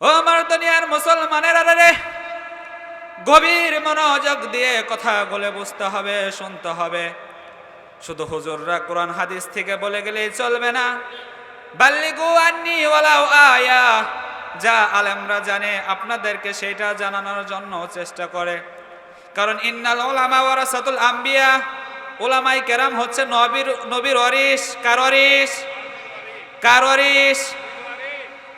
ও আমার দুনিয়ার মুসলমানের রে গভীর মনোযোগ দিয়ে কথা বলে বুঝতে হবে, শুনতে হবে। শুধু হুজুররা কোরআন হাদিস থেকে বলে গেলেই চলবে না। বাল্লিগু আন্নি ওয়ালাউ আয়া, যা আলেমরা জানে, আপনাদেরকে সেটা জানানোর জন্য চেষ্টা করে। কারণ ইন্নাল ওলামা ওয়ারাসাতুল আম্বিয়া ওলামাই কেরাম হচ্ছে নবীর নবীর অরিস কার অরিস কার অরিস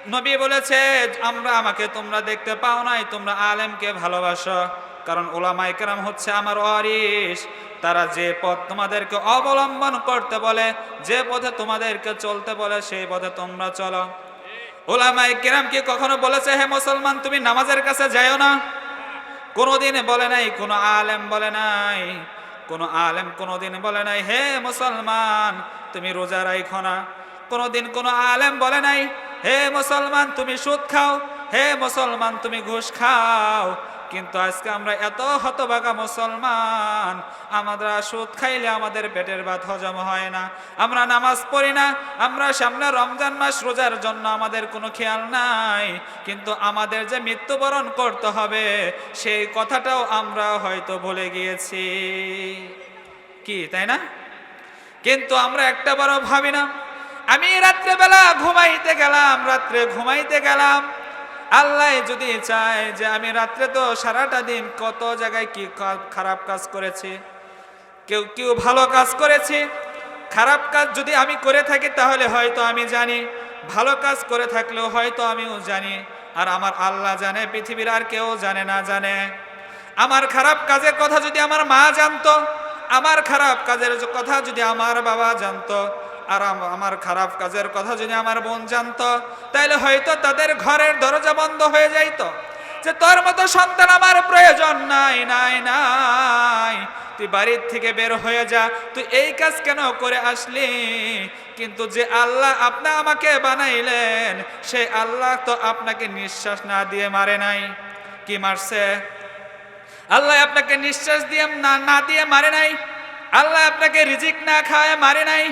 নবী বলেছে, আমরা, আমাকে তোমরা দেখতে পাও নাই, তোমরা আলেমকে ভালোবাসো। কারণ ওলামাই কেরাম হচ্ছে আমার অরিস তারা যে পথ তোমাদেরকে অবলম্বন করতে বলে, যে পথে তোমাদেরকে চলতে বলে, সেই পথে তোমরা চলো। ওলামাই কেরাম কি কখনো বলেছে, হে মুসলমান, তুমি নামাজের কাছে যাইও না? কোনোদিন বলে নাই, কোনো আলেম বলে নাই, কোনো আলেম কোনোদিন বলে নাই, হে মুসলমান, তুমি রোজা রাইখো না? কোনোদিন কোনো আলেম বলে নাই হে মুসলমান, তুমি সুদ খাও। হে মুসলমান, তুমি ঘুষ খাও। কিন্তু আজকে আমরা এত হতবাগা মুসলমান আমরা সুদ খাইলে আমাদের পেটের ভাত হজম হয় না। আমরা নামাজ পড়ি না, আমরা সামনে রমজান মাস, রোজার জন্য আমাদের কোনো খেয়াল নাই। কিন্তু আমাদের যে মৃত্যুবরণ করতে হবে, সেই কথাটাও আমরা হয়তো ভুলে গিয়েছি। কি, তাই না? কিন্তু আমরা একটা বড় ভাবি না আমি রাত্রেবেলা ঘুমাইতে গেলাম, রাত্রে ঘুমাইতে গেলাম। আল্লাহ যদি চায় যে আমি রাত্রে তো সারাটা দিন কত জায়গায় কি খারাপ কাজ করেছি, কেউ কেউ ভালো কাজ করেছে, খারাপ কাজ যদি আমি করে থাকি তাহলে হয়তো আমি জানি, ভালো কাজ করে থাকলেও হয়তো আমিও জানি, আর আমার আল্লাহ জানে, পৃথিবীর আর কেউ জানে না, জানে। আমার খারাপ কাজের কথা যদি আমার মা জানতো, আমার খারাপ কাজের কথা যদি আমার বাবা জানতো আর আমার খারাপ কাজের কথা যদি আমার বোন জানতো তাহলে হয়তো তাদের ঘরের দরজা বন্ধ হয়ে যাইত। যে তোর মতো সন্তান আমার প্রয়োজন নাই নাই নাই। তুই বাড়ির থেকে বের হয়ে যা, তুই এই কাজ কেন করে আসলি? কিন্তু যে আল্লাহ আপনি আমাকে বানাইলেন, সে আল্লাহ তো আপনাকে নিঃশ্বাস না দিয়ে মারে নাই। কি মারছে? আল্লাহ আপনাকে নিঃশ্বাস দিয়ে না দিয়ে মারে নাই। আল্লাহ আপনাকে রিজিক না খায়, মারে নাই।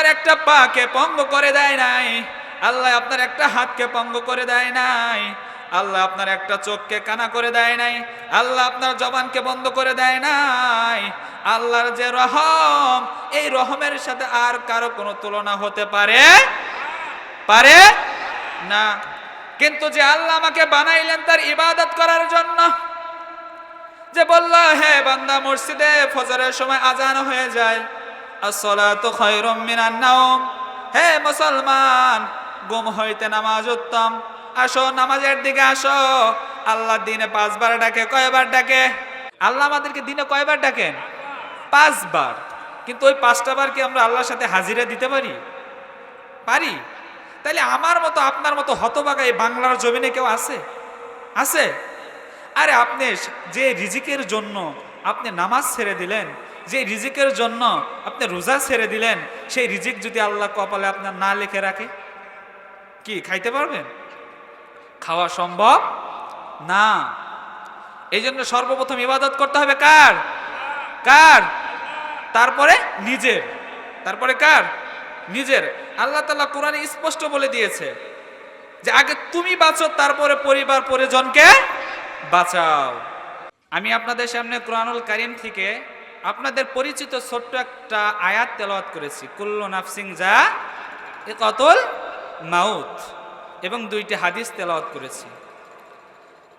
আপনার একটা পাকে পঙ্গ করে দেয় নাই। আল্লাহ আপনার একটা হাতকে পঙ্গ করে দেয় নাই। আল্লাহ আপনার একটা চোখকে কানা করে দেয় নাই। আল্লাহ আপনার জবানকে বন্ধ করে দেয় নাই। আল্লাহর যে রহম, এই রহমের সাথে আর কারও কোনো তুলনা হতে পারে? পারে? না। কিন্তু যে আল্লাহ আমাকে বানাইলেন তার ইবাদত করার জন্য, যে বলল, হে বান্দা, মসজিদে ফজরের সময় আজান হয়ে যায়। আসসালাতু খায়রুম মিনান নাওম। হে মুসলমান, গুম হইতে নামাজ উত্তম। আসো, নামাজের দিকে আসো। আল্লাহ দিনে পাঁচবার ডাকে, কয়বার ডাকে? আল্লাহ আমাদেরকে দিনে কয়বার ডাকেন? পাঁচবার। কিন্তু ওই পাঁচটা বার কি আমরা আল্লাহর সাথে হাজিরা দিতে পারি? পারি। তাইলে আমার মতো, আপনার মতো হতবাগা এই বাংলার জমিনে কেউ আছে? আছে? আরে আপনি যে রিজিকের জন্য আপনি নামাজ ছেড়ে দিলেন যে রিজিকের জন্য আপনি রোজা ছেড়ে দিলেন, সেই রিজিক যদি আল্লাহ কপালে আপনার না লিখে রাখে, কি খাইতে পারবেন? খাওয়া সম্ভব? না। এই জন্য সর্বপ্রথম ইবাদত করতে হবে কার? কার? তারপরে নিজের। তারপরে কার? নিজের। আল্লাহ তাআলা কোরআনে স্পষ্ট বলে দিয়েছে যে আগে তুমি বাঁচো, তারপরে পরিবার পরিজনকে বাঁচাও। আমি আপনাদের সামনে কোরআনুল কারিম থেকে আপনাদের পরিচিত ছোট্ট একটা আয়াত তেলাওয়াত করেছি, কুল্লু নাফসিং যা এ কতল মাউত, এবং দুইটি হাদিস তেলাওয়াত করেছি।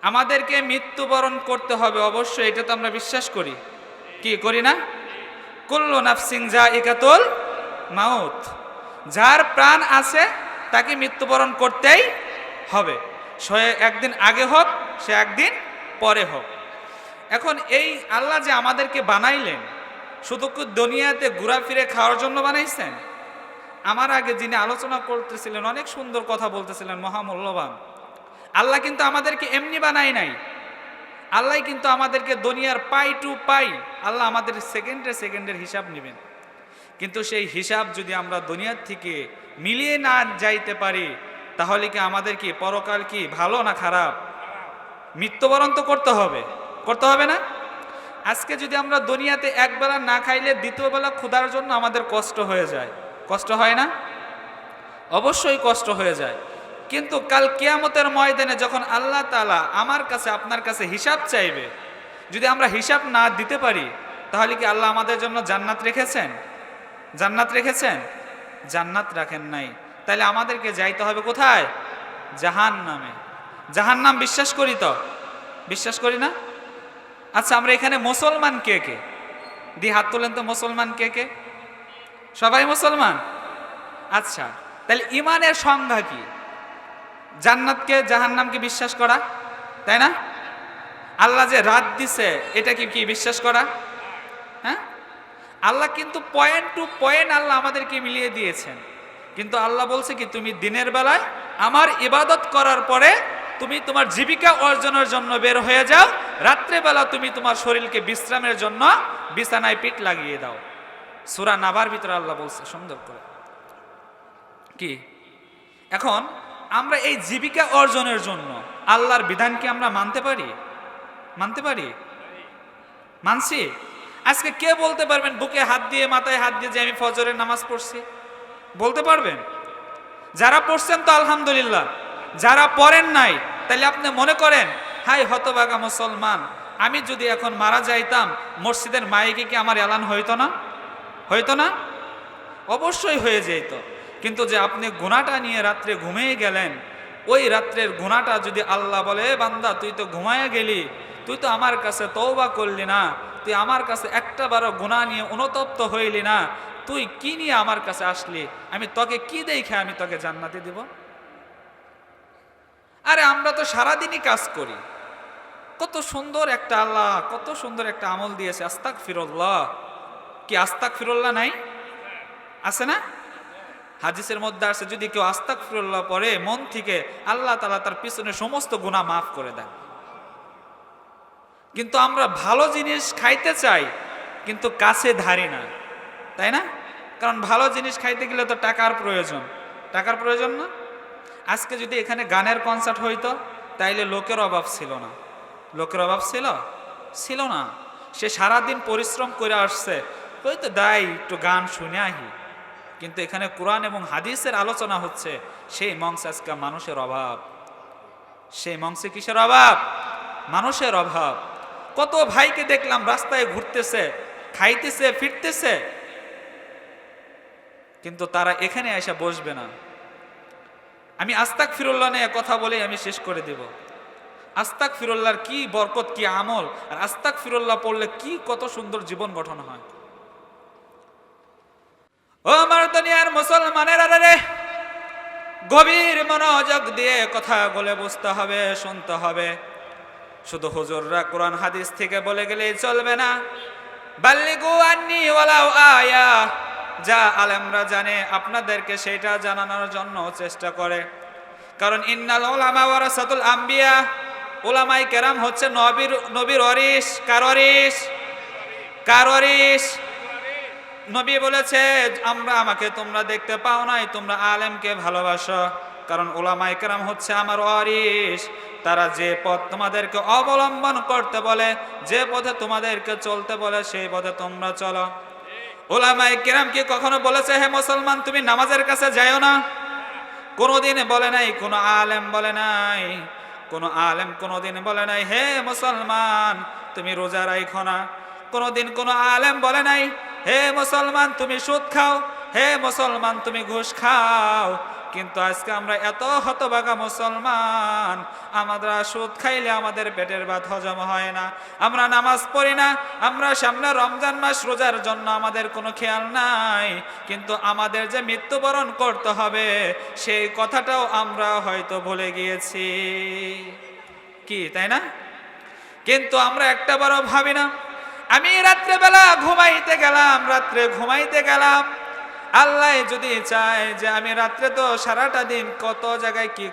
আমাদেরকে মৃত্যুবরণ করতে হবে অবশ্যই, এটা তো আমরা বিশ্বাস করি। কি করি না? কুল্লু নাফসিং যা ইকাতুল মাউত, যার প্রাণ আছে তাকে মৃত্যুবরণ করতেই হবে। সে একদিন আগে হোক, সে একদিন পরে হোক। এখন এই আল্লাহ যে আমাদেরকে বানাইলেন, শুধু কি দুনিয়াতে ঘোরাফিরে খাওয়ার জন্য বানাইছেন? আমার আগে যিনি আলোচনা করতেছিলেন, অনেক সুন্দর কথা বলতেছিলেন, মহামূল্যবান। আল্লাহ কিন্তু আমাদেরকে এমনি বানাই নাই। আল্লাহ কিন্তু আমাদেরকে দুনিয়ার পাই টু পাই, আল্লাহ আমাদের সেকেন্ডে সেকেন্ডের হিসাব নেবেন। কিন্তু সেই হিসাব যদি আমরা দুনিয়ার থেকে মিলিয়ে না যাইতে পারি, তাহলে কি আমাদের কি পরকাল কি ভালো না খারাপ? মৃত্যুবরণ তো করতে হবে। করতে হবে না। আজকে যদি আমরা দুনিয়াতে একবেলা না খাইলে দ্বিতীয় বেলা ক্ষুধার জন্য আমাদের কষ্ট হয়ে যায়। কষ্ট হয় না? অবশ্যই কষ্ট হয়ে যায়। কিন্তু কাল কিয়ামতের ময়দানে যখন আল্লাহ তালা আমার কাছে, আপনার কাছে হিসাব চাইবে, যদি আমরা হিসাব না দিতে পারি, তাহলে কি আল্লাহ আমাদের জন্য জান্নাত রেখেছেন? জান্নাত রেখেছেন? জান্নাত রাখেন নাই। তাহলে আমাদেরকে যাইতে হবে কোথায়? জাহান নামে জাহান নাম বিশ্বাস করি তো? বিশ্বাস করি না? আচ্ছা আমরা এখানে মুসলমান কে কে? দি হাত তোলেন তো, মুসলমান কে কে? সবাই মুসলমান? আচ্ছা তাহলে ইমানের সংজ্ঞা কি? জান্নাতকে জাহান্নামকে বিশ্বাস করা, তাই না? আল্লাহ যে রাত দিছে এটা কি কি বিশ্বাস করা? হ্যাঁ? আল্লাহ কিন্তু পয়েন্ট টু পয়েন্ট আল্লাহ আমাদেরকে মিলিয়ে দিয়েছেন। কিন্তু আল্লাহ বলছে কি, তুমি দিনের বেলায় আমার ইবাদত করার পরে তুমি তোমার জীবিকা অর্জনের জন্য বের হয়ে যাও। রাত্রেবেলা তুমি তোমার শরীরকে বিশ্রামের জন্য বিছানায় পিঠ লাগিয়ে দাও। সুরা নাবার ভিতরে আল্লাহ বলছে, সুন্দর করে। কি? এখন আমরা এই জীবিকা অর্জনের জন্য আল্লাহর বিধান কি আমরা মানতে পারি? মানতে পারি? মানছি? আজকে কে বলতে পারবেন, বুকে হাত দিয়ে, মাথায় হাত দিয়ে যে আমি ফজরের নামাজ পড়ছি? বলতে পারবেন? যারা পড়ছেন তো আলহামদুলিল্লাহ। যারা পড়েন নাই, তাহলে আপনি মনে করেন, হাই হতবাগা মুসলমান, আমি যদি এখন মারা যাইতাম, মসজিদের মাইকে কি আমার এলান হইতো না? হইতো না? অবশ্যই হয়ে যেত। কিন্তু যে আপনি গুণাটা নিয়ে রাত্রে ঘুমিয়ে গেলেন, ওই রাত্রের গুণাটা যদি আল্লাহ বলে, "এ বান্দা, তুই তো ঘুমায় গেলি, তুই তো আমার কাছে তওবা করলি না, তুই আমার কাছে একটা বারো গুণা নিয়ে অনুতপ্ত হইলি না, তুই কি নিয়ে আমার কাছে আসলি? আমি তোকে কি দেখে আমি তোকে জান্নাতে দিব? আরে আমরা তো সারাদিনই কাজ করি। কত সুন্দর একটা আল্লাহ, কত সুন্দর একটা আমল দিয়েছে আস্তাক ফিরল্লাহ কি আস্তাক ফিরল্লাহ নাই? আছে না? হাদিসের মধ্যে আসে যদি কেউ আস্তাক ফিরল্লাহ পরে মন থেকে আল্লাহ তালা তার পিছনে সমস্ত গুণা মাফ করে দেন। কিন্তু আমরা ভালো জিনিস খাইতে চাই, কিন্তু কাছে ধারি না। তাই না? কারণ ভালো জিনিস খাইতে গেলে তো টাকার প্রয়োজন। টাকার প্রয়োজন না? আজকে যদি এখানে গানের কনসার্ট হইতো, তাইলে লোকের অভাব ছিল না। লোকের অভাব ছিল? ছিল না। সে সারাদিন পরিশ্রম করে আসছে। ওই তো দায় একটু গান শুনে আহি। কিন্তু এখানে কোরআন এবং হাদিসের আলোচনা হচ্ছে, সেই মংসে আজকে মানুষের অভাব। সেই মংসে কিসের অভাব? মানুষের অভাব। কত ভাইকে দেখলাম রাস্তায় ঘুরতেছে, খাইতেছে, ফিরতেছে। কিন্তু তারা এখানে এসে বসবে না। আমি আস্তাক ফিরুল্লাহ নিয়ে কথা বলে আমি শেষ করে দেব। আস্তাক ফিরুল্লাহর কি বরকত, কি আমল, আর আস্তাক ফিরুল্লাহ পড়লে কি কত সুন্দর জীবন গঠন হয়। ও আমার দুনিয়ার মুসলমানের রে, গভীর মনোযোগ দিয়ে কথা বলে বুঝতে হবে, শুনতে হবে। শুধু হুজুররা কোরআন হাদিস থেকে বলে গেলেই চলবে না। বাল্লিগু আন্নি ওয়ালাউ আয়া যা আলেমরা জানে, আপনাদেরকে সেটা জানানোর জন্য চেষ্টা করে। কারণ ইন্নাল ওলামা ওয়ারাসাতুল আম্বিয়া ওলামাই কেরাম হচ্ছে নবীর নবীর অরিস কার অরিস কার অরিস নবী বলেছে, আমরা, আমাকে তোমরা দেখতে পাও নাই, তোমরা আলেমকে ভালোবাসো। কারণ ওলামাই কেরাম হচ্ছে আমার অরিস তারা যে পথ তোমাদেরকে অবলম্বন করতে বলে, যে পথে তোমাদেরকে চলতে বলে, সেই পথে তোমরা চলো। ওলামাই কেরাম কি কখনো বলেছে, হে মুসলমান, তুমি নামাজের কাছে যাইও না? কোনোদিন বলে নাই, কোনো আলেম বলে নাই, কোনো আলেম কোনোদিন বলে নাই, হে মুসলমান, তুমি রোজা রাইখো না? কোনোদিন কোনো আলেম বলে নাই, হে মুসলমান, তুমি সুদ খাও? হে মুসলমান, তুমি ঘুষ খাও? কিন্তু আজকে আমরা এত হতবাগা মুসলমান, আমরা সুদ খাইলে আমাদের পেটের ভাত হজম হয় না, আমরা নামাজ পড়ি না, আমরা সামনে রমজান মাস রোজার জন্য আমাদের কোনো খেয়াল নাই, কিন্তু আমাদের যে মৃত্যুবরণ করতে হবে, সেই কথাটাও আমরা হয়তো ভুলে গিয়েছি। কি, তাই না? কিন্তু আমরা একটা বারও ভাবি না, আমি রাত্রেবেলা ঘুমাইতে গেলাম, রাত্রে ঘুমাইতে গেলাম আল্লাহ যদি চায় যে আমি রাত্রে তো সারাটা দিন কত জায়গায় কি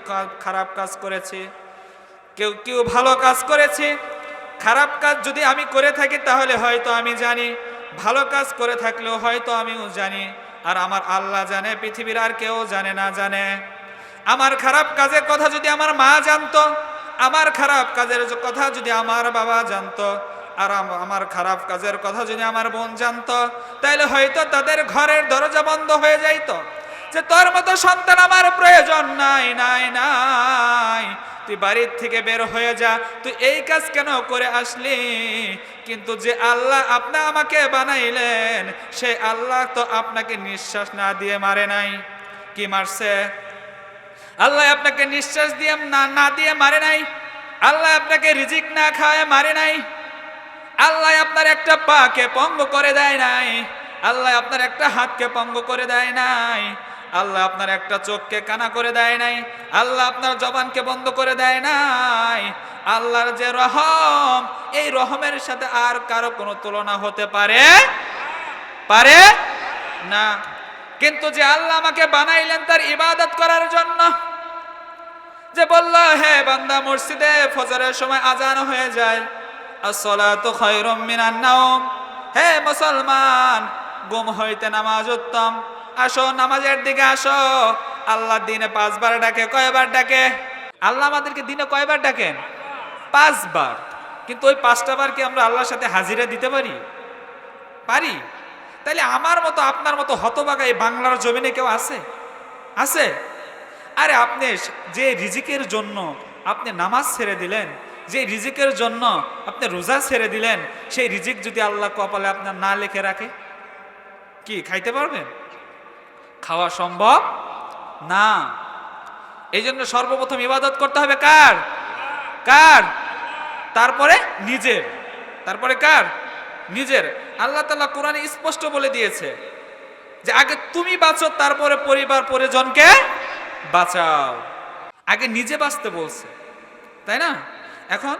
খারাপ কাজ করেছি, কেউ কেউ ভালো কাজ করেছে, খারাপ কাজ যদি আমি করে থাকি তাহলে হয়তো আমি জানি, ভালো কাজ করে থাকলেও হয়তো আমিও জানি, আর আমার আল্লাহ জানে, পৃথিবীর আর কেউ জানে না, জানে। আমার খারাপ কাজের কথা যদি আমার মা জানতো, আমার খারাপ কাজের কথা যদি আমার বাবা জানতো আর আমার খারাপ কাজের কথা যদি আমার বোন জানতো তাহলে হয়তো তাদের ঘরের দরজা বন্ধ হয়ে যাইতো। যে তোর মতো সন্তান আমার প্রয়োজন, নাই নাই নাই। তুই বাড়ির থেকে বের হয়ে যা, তুই এই কাজ কেন করে আসলি? কিন্তু যে আল্লাহ আপনি আমাকে বানাইলেন সেই আল্লাহ তো আপনাকে নিঃশ্বাস না দিয়ে মারে নাই। কি মারছে? আল্লাহ আপনাকে নিঃশ্বাস দিয়ে না না দিয়ে মারে নাই। আল্লাহ আপনাকে রিজিক না খায়, মারে নাই। আল্লাহ আপনার একটা পাকে পঙ্গ করে দেয় নাই। আল্লাহ আপনার একটা হাতকে পঙ্গ করে দেয় নাই। আল্লাহ আপনার একটা চোখকে কানা করে দেয় নাই। আল্লাহ আপনার জবানকে বন্ধ করে দেয় নাই। আল্লাহর যে রহম, এই রহমের সাথে আর কারও কোনো তুলনা হতে পারে? পারে না। কিন্তু যে আল্লাহ আমাকে বানাইলেন তার ইবাদত করার জন্য, যে বলল, হে বান্দা, মসজিদে ফজরের সময় আজান হয়ে যায়। আসসালাতু খায়রুম মিনান নাওম। হে মুসলমান, গুম হইতে নামাজ উত্তম। আসো, নামাজের দিকে আসো। আল্লাহ দিনে পাঁচবার ডাকে, কয়বার ডাকে? আল্লাহ আমাদেরকে দিনে কয়বার ডাকেন? পাঁচবার। কিন্তু ওই পাঁচটা বার কি আমরা আল্লাহর সাথে হাজিরা দিতে পারি? পারি। তাইলে আমার মতো, আপনার মতো হতবাগা এই বাংলার জমিনে কেউ আছে? আছে? আরে আপনি যে রিজিকের জন্য আপনি নামাজ ছেড়ে দিলেন যে রিজিকের জন্য আপনি রোজা ছেড়ে দিলেন, সেই রিজিক যদি আল্লাহ কপালে আপনার না লিখে রাখে, কি খাইতে পারবেন? খাওয়া সম্ভব? না। এই জন্য সর্বপ্রথম ইবাদত করতে হবে কার? কার? তারপরে নিজের। তারপরে কার? নিজের। আল্লাহ তাআলা কোরআনে স্পষ্ট বলে দিয়েছে যে, আগে তুমি বাঁচো, তারপরে পরিবার পরিজনকে বাঁচাও। আগে নিজে বাঁচতে বলছে। তাই না? এখন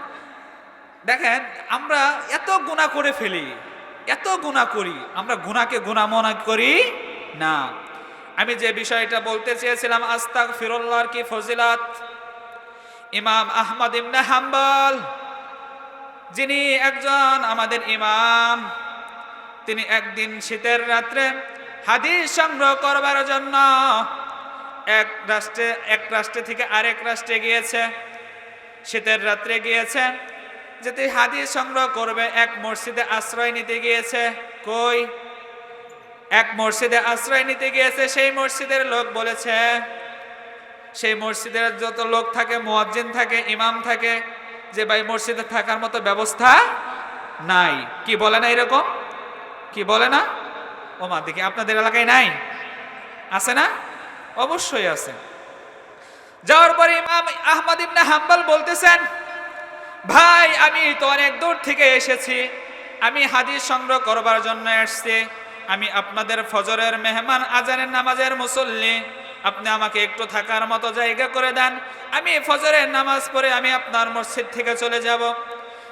দেখেন, আমরা এত গুণা করে ফেলি, এত গুণা করি, আমরা গুণাকে গুণা মনে করি না। আমি যে বিষয়টা বলতে চেয়েছিলাম আস্তাক ফিরল্লার কি ফজিলাত? ইমাম আহমদ ইবনে হাম্বল, যিনি একজন আমাদের ইমাম, তিনি একদিন শীতের রাত্রে হাদিস সংগ্রহ করবার জন্য এক রাষ্ট্রে এক রাষ্ট্রে থেকে আরেক রাষ্ট্রে গিয়েছে। শীতের রাত্রে গিয়েছেন যেতে হাদিস সংগ্রহ করবে, এক মসজিদে আশ্রয় নিতে গিয়েছে। কই? এক মসজিদে আশ্রয় নিতে গিয়েছে, সেই মসজিদের লোক বলেছে, সেই মসজিদের যত লোক থাকে, মুয়াজ্জিন থাকে, ইমাম থাকে, যে ভাই মসজিদে থাকার মতো ব্যবস্থা নাই। কি বলে না এরকম? কি বলে না? ও মা দেখি আপনাদের এলাকায় নাই? আছে না? অবশ্যই আছে। যাওয়ার পরে ইমাম আহমদ ইবনে হাম্বল বলতেছেন, ভাই, আমি তো অনেক দূর থেকে এসেছি। আমি হাদিস সংগ্রহ করবার জন্য এসেছি আমি আপনাদের ফজরের মেহমান, আজানের নামাজের মুসল্লি। আপনি আমাকে একটু থাকার মতো জায়গা করে দেন। আমি ফজরের নামাজ পড়ে আমি আপনার মসজিদ থেকে চলে যাব।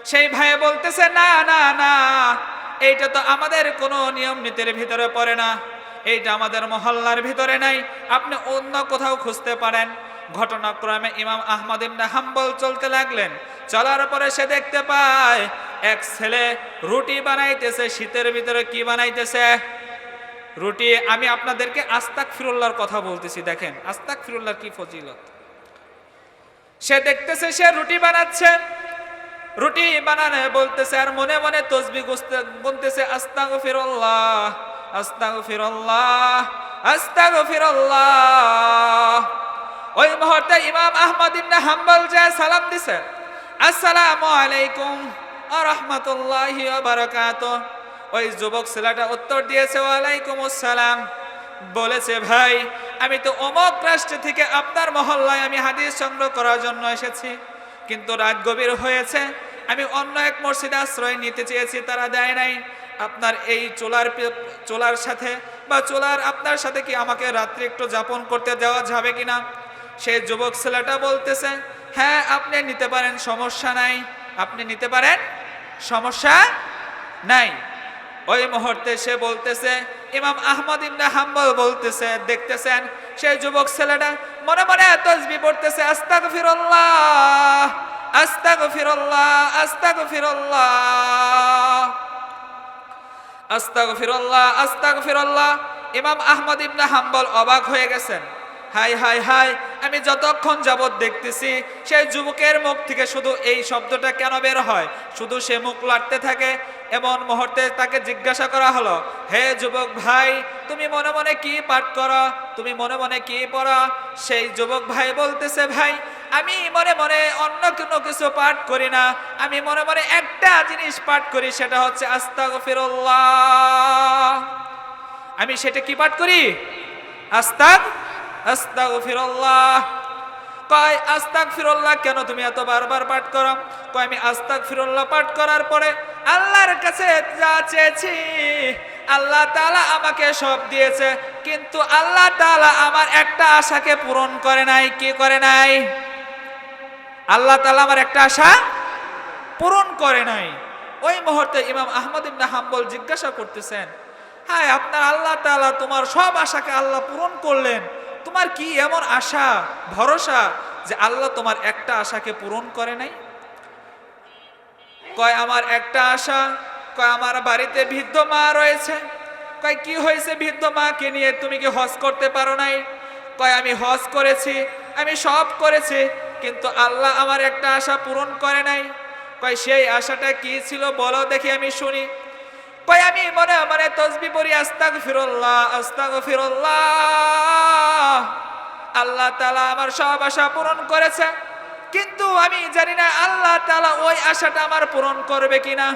সেই ভাই বলতেছে, না না না, এইটা তো আমাদের কোনো নিয়ম নীতির ভিতরে পড়ে না। এইটা আমাদের মহল্লার ভিতরে নাই। আপনি অন্য কোথাও খুঁজতে পারেন। ঘটনাক্রমে ইমাম আহমদ ইবনে হাম্বল চলতে লাগলেন। চলার পরে সে দেখতে পায়, এক ছেলে রুটি বানাইতেছে, শীতের ভিতরে কি বানাইতেছে? রুটি, আমি আপনাদেরকে আস্তাক ফিরুল্লাহর কথা বলতেছি, দেখেন আস্তাক ফিরুল্লাহর কি ফজিলত। সে দেখতেছে সে রুটি বানাচ্ছে, রুটি বানানে বলতেছে, আর মনে মনে তসবি গুনতেছে আস্তাগ ফিরল্লাহ আস্তাগ ফিরল্লাহ আস্তাগ ফিরল্লাহ ওই মুহূর্তে ইমাম আহমদ ইবনে হাম্বল যায় সালাম দিছে, আসসালামু আলাইকুম ওয়া রাহমাতুল্লাহি ওয়া বারাকাতুহু। ওই যুবক ছেলেটা উত্তর দিয়েছে, ওয়ালাইকুম আসসালাম। বলেছে, ভাই, আমি তো অমক রাষ্ট্র থেকে আপনার মহল্লায় আমি হাদিস সংগ্রহ করার জন্য এসেছি। কিন্তু রাত গভীর হয়েছে, আমি অন্য এক মসজিদে আশ্রয় নিতে চেয়েছি, তারা দেয় নাই। আপনার এই চোলার চোলার সাথে বা চোলার আপনার সাথে কি আমাকে রাত্রি একটু যাপন করতে দেওয়া যাবে কিনা? সেই যুবক ছেলেটা বলতেছে হ্যাঁ আপনি নিতে পারেন, সমস্যা নাই। আপনি নিতে পারেন? সমস্যা নাই। ওই মুহূর্তে সে বলতেছে, ইমাম আহমদ ইবনে হাম্বল বলতেছে, দেখতেছেন, সেই যুবক ছেলেটা মনে মনে তসবি পড়তেছে, আস্তাগফিরুল্লাহ আস্তাগফিরুল্লাহ আস্তাগফিরুল্লাহ আস্তাগফিরুল্লাহ আস্তাগফিরুল্লাহ। ইমাম আহমদ ইবনে হাম্বল অবাক হয়ে গেছেন। হাই হাই হাই, আমি যতক্ষণ যাবৎ দেখতেছি, সেই যুবকের মুখ থেকে শুধু এই শব্দটা কেন বের হয়? শুধু সে মুখ লাড়তে থাকে, এমন মুহূর্তে তাকে জিজ্ঞাসা করা হলো, হে যুবক ভাই, তুমি মনে মনে কি পাঠ করো? তুমি মনে মনে কি পড়া? সেই যুবক ভাই বলতেছে, ভাই, আমি মনে মনে অন্য কোনো কিছু পাঠ করি না। আমি মনে মনে একটা জিনিস পাঠ করি, সেটা হচ্ছে আস্তাগফিরুল্লাহ। আমি সেটা কি পাঠ করি? আস্তাগ আস্তাগফিরুল্লাহ। কয় আস্তাক ফিরল্লাহ কেন তুমি এত বারবার পাঠ করো? কয়, আমি আস্তাক ফিরল্লাহ পাঠ করার পরে আল্লাহর কাছে যা চেয়েছি, আল্লাহ তাআলা আমাকে সব দিয়েছে। কিন্তু আল্লাহ তাআলা আমার একটা আশাকে পূরণ করে নাই। কি করে নাই? আল্লাহ তাআলা আমার একটা আশা পূরণ করে নাই। ওই মুহূর্তে ইমাম আহমদ ইবনে হাম্বল জিজ্ঞাসা করতেছেন হ্যাঁ আপনার আল্লাহ তাআলা তোমার সব আশাকে আল্লাহ পূরণ করলেন। তোমার কি এমন আশা, ভরসা যে আল্লাহ তোমার একটা আশাকে পূরণ করে নাই? কয়, আমার একটা আশা, কয়, আমার বাড়িতে বৃদ্ধ মা রয়েছে। কয়, কি হয়েছে বৃদ্ধ মাকে নিয়ে তুমি কি হজ করতে পারো নাই? কয়, আমি হজ করেছি, আমি সব করেছি, কিন্তু আল্লাহ আমার একটা আশা পূরণ করে নাই। কয়, সেই আশাটা কি ছিল বলো দেখি আমি শুনি। কয় আমি মনে মনে তসবি পড়ি আস্তাগ ফিরল্লাহ আস্তাগ ফিরল্লাহ আল্লাহ তালা আমার সব আশা পূরণ করেছে। কিন্তু আমি জানি না আল্লাহ তালা ওই আশাটা আমার পূরণ করবে কিনা।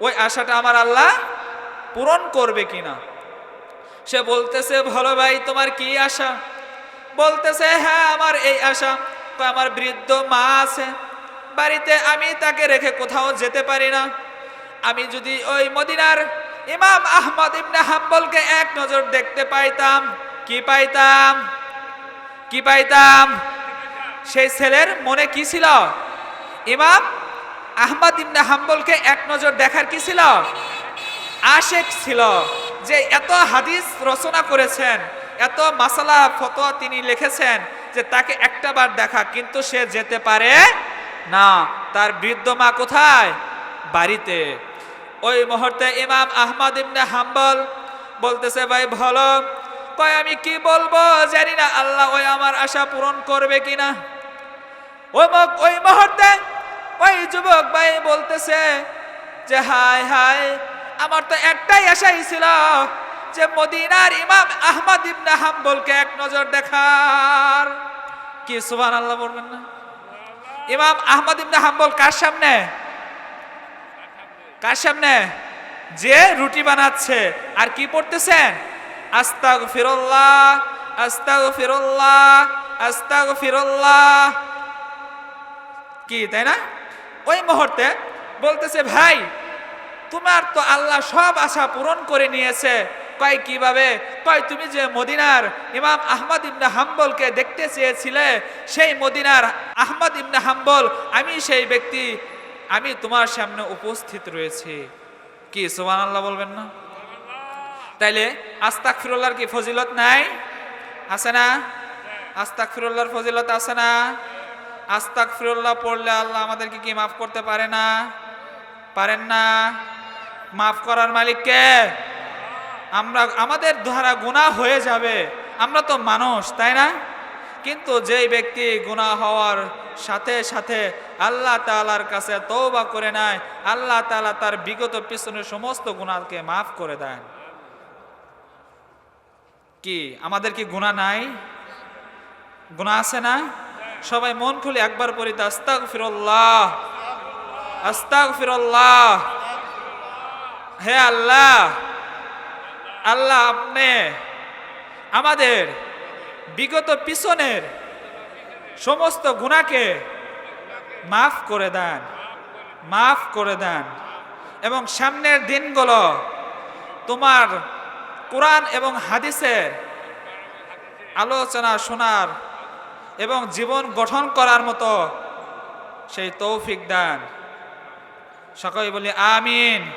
ওই আশাটা আমার আল্লাহ পূরণ করবে কিনা। সে বলতেছে, ভালো ভাই, তোমার কি আশা? বলতেছে হ্যাঁ আমার এই আশা। তো আমার বৃদ্ধ মা আছে। বাড়িতে আমি তাকে রেখে কোথাও যেতে পারি না। আমি যদি ওই মদিনার ইমাম আহমদ ইবনে হাম্বলকে এক নজর দেখতে পাইতাম, কি পাইতাম? কি পাইতাম? সেই ছেলের মনে কি ছিল? ইমাম আহমদ ইবনে হাম্বলকে এক নজর দেখার কি ছিল? আশেক ছিল, যে এত হাদিস রচনা করেছেন, এত মাসালা, ফতোয়া তিনি লিখেছেন যে তাকে একটা বার দেখা, কিন্তু সে যেতে পারে না। তার বৃদ্ধ মা কোথায়? বাড়িতে। ওই মুহূর্তে ইমাম আহমদ ইবনে হাম্বল বলতেছে, ভাই, ভালো। কয়, আমি কি বলব? জানি না, আল্লাহ ওই আমার আশা পূরণ করবে কিনা? ওই ওই মুহূর্তে ওই যুবক ভাই বলতেছে যে, হায় হায়, আমার তো একটাই আশাই ছিল যে মদিনার ইমাম আহমদ ইবনে হাম্বলকে এক নজর দেখার। কি, সুবহানাল্লাহ বলবেন না? ইমাম আহমদ ইবনে হাম্বল কার সামনে? কার সামনে? যে রুটি বানাচ্ছে। আর কি পড়তেছেন? আস্তাগ ফিরল্লাহ আস্তাগ ফিরল্লাহ আস্তাগ ফিরল্লাহ কি, তাই না? ওই মুহূর্তে বলতেছে, ভাই, তোমার তো আল্লাহ সব আশা পূরণ করে নিয়েছে। কয় কীভাবে? কয়, তুমি যে মদিনার ইমাম আহমদ ইবনে হাম্বলকে দেখতে চেয়েছিলে, সেই মদিনার আহমদ ইবনে হাম্বল, আমি সেই ব্যক্তি আমি তোমার সামনে উপস্থিত রয়েছি। কি সোমান আল্লাহ বলবেন না? তাইলে আস্তাক ফিরুল্লাহর কি ফজিলত নাই? আছে না? আস্তাক ফিরুল্লাহর ফজিলত আছে না? আস্তাক ফিরুল্লাহ পড়লে আল্লাহ আমাদেরকে কি মাফ করতে পারে না? পারেন না? মাফ করার মালিককে আমরা, আমাদের ধারা গুণা হয়ে যাবে। আমরা তো মানুষ, তাই না? কিন্তু যেই ব্যক্তি গুনাহ হওয়ার সাথে সাথে আল্লাহ তাআলার কাছে তওবা করে নেয়, আল্লাহ তাআলা তার বিগত পিছনের সমস্ত গুণাকে মাফ করে দেন। কি, আমাদের কি গুনাহ নাই? গুনাহ আছে না? সবাই মন খুলে একবার পড়ি তো আস্তাগ ফিরল্লাহ আস্তাগ ফিরল্লাহ হে আল্লাহ আল্লাহ আপনি আমাদের বিগত পিছনের সমস্ত গুণাকে মাফ করে দেন, মাফ করে দেন। এবং সামনের দিনগুলো তোমার কোরআন এবং হাদিসের আলোচনা শোনার এবং জীবন গঠন করার মতো সেই তৌফিক দান। সকলে বলি, আমিন।